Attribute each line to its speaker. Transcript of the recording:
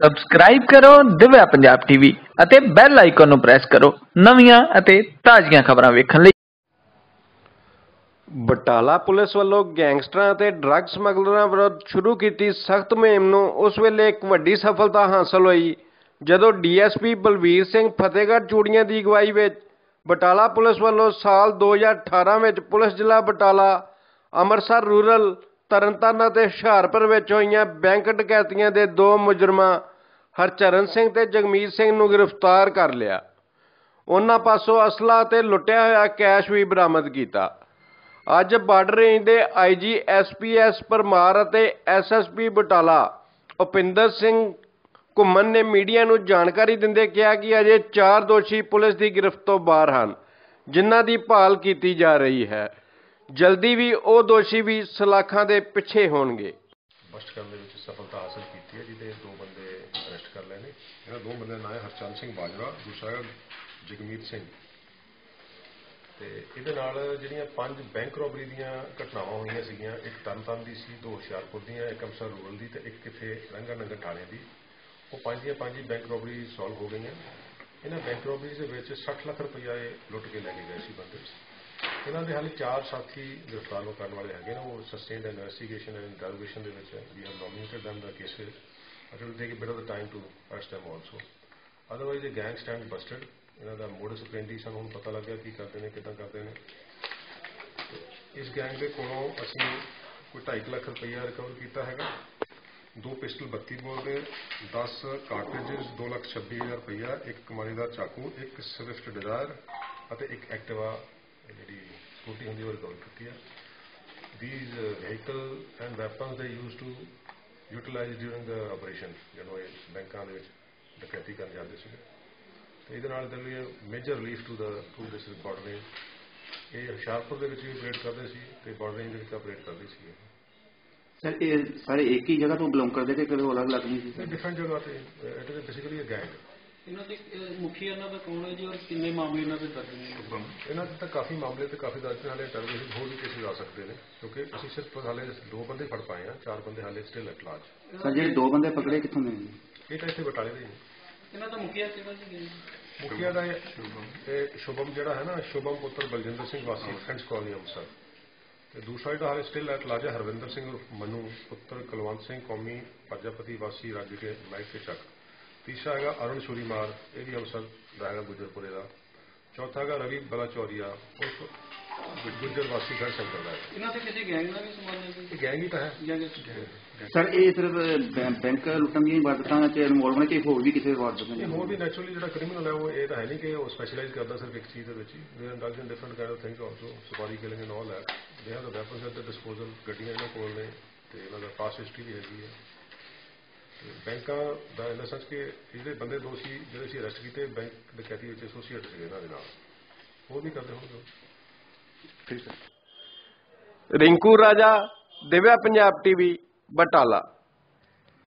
Speaker 1: Subscribe ਕਰੋ, Divya Punjab TV ਅਤੇ bell icon ਨੂੰ ਪ੍ਰੈਸ ਕਰੋ ਨਵੀਆਂ ਅਤੇ ਤਾਜ਼ੀਆਂ ਖਬਰਾਂ ਵੇਖਣ ਲਈ।
Speaker 2: ਬਟਾਲਾ ਪੁਲਿਸ ਵੱਲੋਂ ਗੈਂਗਸਟਰਾਂ ਅਤੇ ਡਰੱਗ ਸਮਗਲਰਾਂ ਵਿਰੁੱਧ ਸ਼ੁਰੂ ਕੀਤੀ ਸਖਤ ਮੁਹਿੰਮ ਨੂੰ ਉਸ ਵੇਲੇ ਇੱਕ ਵੱਡੀ ਸਫਲਤਾ ਹਾਸਲ ਹੋਈ, ਜਦੋਂ ਡੀਐਸਪੀ ਬਲਵੀਰ ਸਿੰਘ ਫਤਿਹਗੜ੍ਹ ਚੂੜੀਆਂ ਦੀ ਅਗਵਾਈ ਵਿੱਚ ਬਟਾਲਾ ਪੁਲਿਸ ਵੱਲੋਂ ਸਾਲ 2018 ਵਿੱਚ ਪੁਲਿਸ ਜ਼ਿਲ੍ਹਾ ਬਟਾਲਾ, ਅੰਮ੍ਰਿਤਸਰ ਰੂਰਲ ਤਰਨਤਾਰਨ ਅਤੇ ਹੁਸ਼ਿਆਰਪੁਰ ਵਿੱਚ ਹੋਈਆਂ ਬੈਂਕ ਡਕੈਤੀਆਂ ਦੇ ਦੋ ਮੁਜਰਮਾਂ ਹਰਚਰਨ ਸਿੰਘ ਤੇ ਜਗਮੀਤ ਸਿੰਘ ਨੂੰ ਗ੍ਰਿਫਤਾਰ ਕਰ ਲਿਆ। ਉਹਨਾਂ ਪਾਸੋਂ ਅਸਲਾ ਤੇ ਲੁੱਟਿਆ ਹੋਇਆ ਕੈਸ਼ ਵੀ ਬਰਾਮਦ ਕੀਤਾ। ਅੱਜ ਬਾਰਡਰ ਰੇਂਜ ਦੇ ਆਈਜੀ ਐਸਪੀਐਸ ਪਰਮਾਰ ਅਤੇ ਐਸਐਸਪੀ ਬਟਾਲਾ ਉਪਿੰਦਰ ਸਿੰਘ ਘੁੰਮਣ ਨੇ ਮੀਡੀਆ ਨੂੰ ਜਾਣਕਾਰੀ ਦਿੰਦੇ ਕਿਹਾ ਕਿ ਅਜੇ 4 ਦੋਸ਼ੀ ਪੁਲਿਸ ਦੀ ਗ੍ਰਿਫਤ ਤੋਂ ਬਾਹਰ ਹਨ, ਜਿਨ੍ਹਾਂ ਦੀ ਭਾਲ ਕੀਤੀ ਜਾ ਰਹੀ ਹੈ। ਜਲਦੀ ਵੀ ਉਹ ਦੋਸ਼ੀ ਵੀ ਸਲਾਖਾਂ ਦੇ ਪਿੱਛੇ ਹੋਣਗੇ।
Speaker 3: ਬਸਟ ਕਰਨ ਦੇ ਵਿੱਚ ਸਫਲਤਾ ਹਾਸਲ ਕੀਤੀ ਹੈ, ਜਿਹਦੇ ਦੋ ਬੰਦੇ ਅਰੈਸਟ ਕਰ ਲਏ ਨੇ। ਇਹਨਾਂ ਦੋ ਬੰਦਿਆਂ ਦਾ ਨਾਮ ਹੈ ਹਰਚੰਦ ਸਿੰਘ ਬਾਜਵਾ ਦੂਸਰਾ ਜਗਮੀਤ ਸਿੰਘ। ਤੇ ਇਹਦੇ ਨਾਲ ਜਿਹੜੀਆਂ ਪੰਜ ਬੈਂਕ ਰੋਬਰੀ ਦੀਆਂ ਘਟਨਾਵਾਂ ਹੋਈਆਂ ਸੀਗੀਆਂ, ਇੱਕ ਤਰਨਤਾਰਨ ਦੀ ਸੀ, ਦੋ ਹੁਸ਼ਿਆਰਪੁਰ ਦੀਆਂ, ਇੱਕ ਅੰਮ੍ਰਿਤਸਰ ਰੂਰਲ ਦੀ ਤੇ ਇੱਕ ਕਿਥੇ ਰੰਗਾ ਨੰਗਲ ਥਾਣੇ ਦੀ। ਉਹ ਪੰਜ ਦੀਆਂ ਪੰਜ ਹੀ ਬੈਂਕ ਰੋਬਰੀ ਸੋਲਵ ਹੋ ਗਈਆਂ। ਇਹਨਾਂ ਬੈਂਕ ਰੋਬਰੀਜ਼ ਦੇ ਵਿੱਚ 60 ਲੱਖ ਰੁਪਈਆ ਲੁੱਟ ਕੇ ਲੈ ਕੇ ਗਏ ਸੀ ਬੰਦੇ। ਇਹਨਾਂ ਦੇ ਹਾਲੇ ਚਾਰ ਸਾਥੀ ਗ੍ਰਿਫਤਾਰ ਹੋ ਕਰਨ ਵਾਲੇ ਹੈਗੇ ਨੇ, ਉਹ ਸਸਟੇਨਡ ਇਨਵੈਸਟੀਗੇਸ਼ਨ ਐਂਡ ਇੰਟਰੋਗੇਸ਼ਨ ਦੇ ਵਿੱਚ we have nominated them the cases it will take a bit of the time to arrest them also otherwise the gang stand busted, ਇਹਨਾਂ ਦਾ ਮੋਡਸ ਆਪਰੈਂਡੀ ਸਾਨੂੰ ਹੁਣ ਪਤਾ ਲੱਗਿਆ ਕੀ ਕਰਦੇ ਨੇ, ਕਿੱਦਾਂ ਕਰਦੇ ਨੇ। ਇਸ ਗੈਂਗ ਦੇ ਕੋਲੋਂ ਅਸੀਂ ਕੋਈ 2.5 ਲੱਖ ਰੁਪਈਆ ਰਿਕਵਰ ਕੀਤਾ ਹੈਗਾ। ਦੋ ਪਿਸਟਲ 32 ਬੋਰ ਦੇ 10 ਕਾਰਟ੍ਰਿਜਸ 2 ਲੱਖ 26 ਹਜ਼ਾਰ ਰੁਪਈਆ, ਇੱਕ ਦਾ ਚਾਕੂ, ਇੱਕ ਸਵਿਫਟ ਡਿਜ਼ਾਇਰ ਅਤੇ ਇੱਕ ਐਕਟਿਵਾ ਜਿਹੜੀ ਸਕੂਟੀ ਹੁੰਦੀ ਉਹ ਰਿਕਵਰ ਕੀਤੀ ਹੈ these uh, vehicle and weapons they used to utilize during the operation ਜਦੋਂ ਇਹ ਬੈਂਕਾਂ ਦੇ ਵਿੱਚ ਡਕੈਤੀ ਕਰਨ ਜਾਂਦੇ ਸੀਗੇ। ਤੇ ਇਹਦੇ ਨਾਲ ਦੇ ਲਈ ਮੇਜਰ ਰਿਲੀਫ ਟੂ ਦਾ ਟੂ ਦਿਸ ਬਾਰਡਰ ਰੇਂਜ ਇਹ ਹੁਸ਼ਿਆਰਪੁਰ ਦੇ ਵਿੱਚ ਵੀ ਆਪਰੇਟ ਕਰਦੇ ਸੀ ਤੇ ਬਾਰਡਰ ਰੇਂਜ ਦੇ ਵਿੱਚ ਆਪਰੇਟ ਕਰਦੇ ਸੀ
Speaker 4: ਸਰ ਇਹ ਸਾਰੇ ਇੱਕ ਹੀ ਜਗ੍ਹਾ ਤੋਂ ਬਿਲੋਂਗ ਕਰਦੇ ਕਿ ਕਿਤੇ ਅਲੱਗ ਅਲੱਗ ਨਹੀਂ ਸੀ?
Speaker 3: ਡਿਫਰੈਂਟ ਜਗ੍ਹਾ ਤੇ it is basically a gang
Speaker 5: ਇਹਨਾਂ ਦੇ ਮੁਖੀ ਇਹਨਾਂ ਦਾ ਕੌਣ ਹੈ ਜੀ ਔਰ ਕਿੰਨੇ ਮਾਮਲੇ ਇਹਨਾਂ ਦੇ ਦਰਜ ਨੇ?
Speaker 3: ਇਹਨਾਂ ਦੇ ਤਾਂ ਕਾਫੀ ਮਾਮਲੇ ਤੇ ਕਾਫੀ ਦਰਜ ਨੇ ਹਾਲੇ ਟੈਰਰਿਜ਼ਮ ਹੋਰ ਵੀ ਕੇਸਿਸ ਆ ਸਕਦੇ ਨੇ ਕਿਉਂਕਿ ਅਸੀਂ ਸਿਰਫ ਹਾਲੇ ਦੋ ਬੰਦੇ ਫੜ ਪਾਏ ਆ ਚਾਰ ਬੰਦੇ ਹਾਲੇ ਸਟਿਲ ਐਟ ਲਾਰਜ
Speaker 4: ਸਰ ਜਿਹੜੇ ਦੋ ਬੰਦੇ ਪਕੜੇ ਕਿੱਥੋਂ ਦੇ ਨੇ?
Speaker 3: ਇਹ ਤਾਂ ਇੱਥੇ ਬਟਾਲੇ ਦੇ ਹੀ ਨੇ।
Speaker 5: ਇਹਨਾਂ ਦਾ ਮੁਖੀਆ ਕਿਹੜਾ ਸੀ ਜੀ?
Speaker 3: ਮੁਖੀਆ ਦਾ ਇਹ ਸ਼ੁਭਮ। ਜਿਹੜਾ ਹੈ ਨਾ ਸ਼ੁਭਮ ਪੁੱਤਰ ਬਲਜਿੰਦਰ ਸਿੰਘ ਵਾਸੀ ਫਰੈਂਡਸ ਕਾਲੋਨੀ ਅੰਮ੍ਰਿਤਸਰ ਤੇ ਦੂਸਰਾ ਜਿਹੜਾ ਹਾਲੇ still at large Harvinder Singh Manu ਪੁੱਤਰ ਕੁਲਵੰਤ ਸਿੰਘ ਕੌਮੀ ਪ੍ਰਜਾਪਤੀ ਵਾਸੀ ਰਾਜ ਕੇ ਮਾਈਕ ਕੇ ਚੱਕ। ਤੀਸਰਾ ਹੈਗਾ ਅਰੁਣ ਸ਼ੂਰੀਮਾਰ ਇਹ ਵੀ ਅੰਮ੍ਰਿਤਸਰ ਦਾ ਹੈਗਾ ਗੁਜਰਪੁਰੇ ਦਾ। ਚੌਥਾ ਹੈਗਾ ਰਵੀ ਬਲਾਚੌਰੀਆ ਉਰਫ ਗੁਜਰ ਵਾਸੀ ਗੜ ਸ਼ੰਕਰ ਦਾ।
Speaker 5: ਇਹਨਾਂ ਦੇ ਕਿਸੇ ਗੈਂਗ ਨਾਲ ਵੀ ਸੰਬੰਧ ਹੈ
Speaker 3: ਗੈਂਗ ਹੀ ਤਾਂ ਹੈ।
Speaker 4: ਸਰ ਇਹ ਸਿਰਫ ਬੈਂਕ ਲੁੱਟਣ ਦੀਆਂ ਵਾਰਦਾਤਾਂ ਚ ਇਨਵੋਲਵ ਨੇ ਕਿ ਹੋਰ ਵੀ ਕਿਸੇ ਵਾਰਦਾਤ
Speaker 3: ਇਹ
Speaker 4: ਨੇ
Speaker 3: ਹੋਰ ਵੀ ਨੈਚੁਰਲੀ ਜਿਹੜਾ ਕ੍ਰਿਮੀਨਲ ਹੈ ਉਹ ਇਹ ਤਾਂ ਹੈ ਨਹੀਂ ਕਿ ਉਹ ਸਪੈਸ਼ਲਾਈਜ਼ ਕਰਦਾ ਸਿਰਫ ਇੱਕ ਚੀਜ਼ ਦੇ ਵਿੱਚ ਹੀ। They in different kind of things also ਸਵਾਰੀ killing and all that they have the weapons at the disposal ਗੱਡੀਆਂ ਇਹਨਾਂ ਕੋਲ ਨੇ ਤੇ ਇਹਨਾਂ ਦਾ ਪਾਸ ਹਿਸਟਰੀ ਵੀ ਹੈਗੀ ਹੈ। ਤੇ ਬੈਂਕਾਂ ਦਾ ਇਨ ਸੱਚ ਕਿ ਜਿਹੜੇ ਬੰਦੇ ਦੋਸ਼ੀ, ਜਿਹੜੇ ਸੀ ਅਰੈਸਟ ਕੀਤੇ, ਬੈਂਕ ਡਕੈਤੀ ਵਿੱਚ ਐਸੋਸੀਏਟ ਸੀਗੇ ਇਹਨਾਂ ਦੇ ਨਾਲ। ਹੋਰ ਵੀ ਕਰਦੇ ਹੋਣਗੇ
Speaker 4: ਠੀਕ ਸਰ
Speaker 2: ਰਿੰਕੂ ਰਾਜਾ, ਦਿਵਿਆ ਪੰਜਾਬ ਟੀਵੀ ਬਟਾਲਾ।